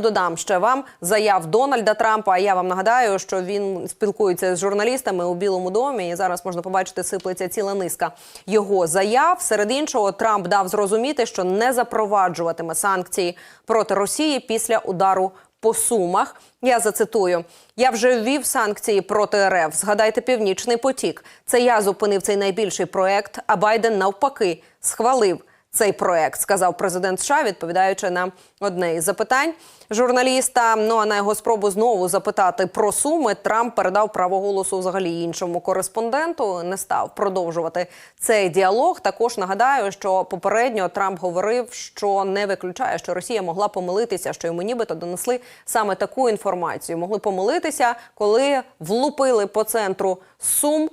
Додам ще вам заяв Дональда Трампа. А я вам нагадаю, що він спілкується з журналістами у Білому домі. І зараз можна побачити, сиплеться ціла низка його заяв. Серед іншого, Трамп дав зрозуміти, що не запроваджуватиме санкції проти Росії після удару по сумах. Я зацитую: я вже ввів санкції проти РФ. Згадайте Північний потік. Це я зупинив цей найбільший проект. А Байден навпаки схвалив цей проект, сказав президент США, відповідаючи на одне із запитань журналіста. Ну а на його спробу знову запитати про суми, Трамп передав право голосу взагалі іншому кореспонденту. Не став продовжувати цей діалог. Також нагадаю, що попередньо Трамп говорив, що не виключає, що Росія могла помилитися, що йому нібито донесли саме таку інформацію. Могли помилитися, коли влупили по центру сум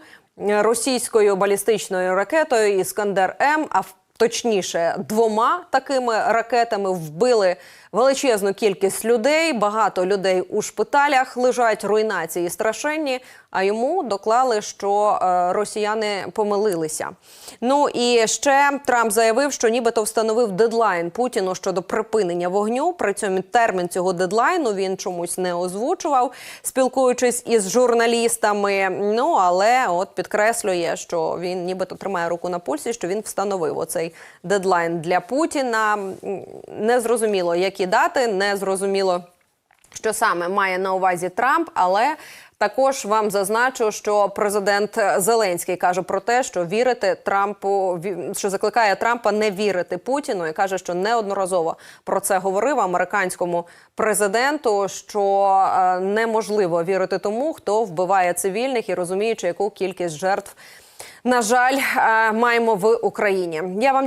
російською балістичною ракетою Іскандер М. А в точніше, двома такими ракетами вбили величезну кількість людей. Багато людей у шпиталях лежать руйнації страшенні. А йому доклали, що е, росіяни помилилися. Ну і ще Трамп заявив, що нібито встановив дедлайн Путіну щодо припинення вогню. При цьому термін цього дедлайну він чомусь не озвучував, спілкуючись із журналістами. Ну але от підкреслює, що він нібито тримає руку на пульсі, що він встановив оцей дедлайн для Путіна. Незрозуміло, які дати, незрозуміло, що саме має на увазі Трамп, але також вам зазначу, що президент Зеленський каже про те, що вірити Трампу, що закликає Трампа не вірити Путіну, і каже, що неодноразово про це говорив американському президенту, що е, неможливо вірити тому, хто вбиває цивільних і розуміючи, яку кількість жертв. На жаль, е, маємо в Україні. Я вам